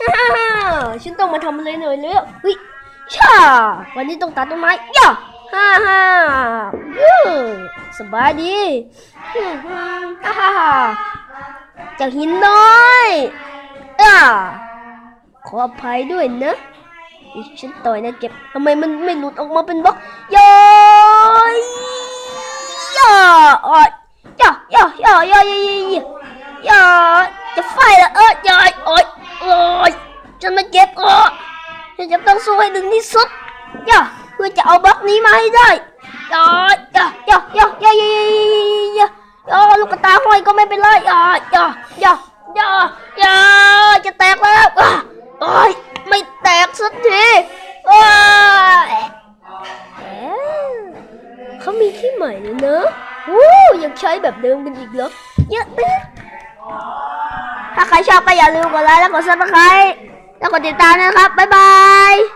ฮ่าฮ่าฉันต้องมาทำอะไรหน่อยแล้วเฮ้ยช่าวันนี้ต้องตัดต้นไม้ย่าฮ่าฮ่ายูสบายดีฮ่าฮ่าจากหินน้อยอ่าขออภัยด้วยนะฉันต่อยนะเก็บทำไมมันไม่หลุดออกมาเป็นบล็อกย้อยย่าอ่อยย่าย่าย่าย่าย่าย่าย่าย่าจะไฟละเออย่าโอ้ย มาเจ็บอะฉันจะต้องสู้ให้ถึงที่สุดย่าเพื่อจะเอาบล็อกนี้มาให้ได้ย่าย่าย่าย่าย่าย่าย่าย่าย่าลูกกระตาห้อยก็ไม่เป็นไรย่าย่าย่าย่าย่าจะแตกแล้วโอ้ยไม่แตกสักทีว้ยเขามีที่ใหม่เลยเนอะโอ้ยังใช้แบบเดิมกันอีกเหรอเยอะไปถ้าใครชอบก็อย่าลืมกดไลค์และกดซับสไครต์ แล้วกดติดตามนะครับ บ๊ายบาย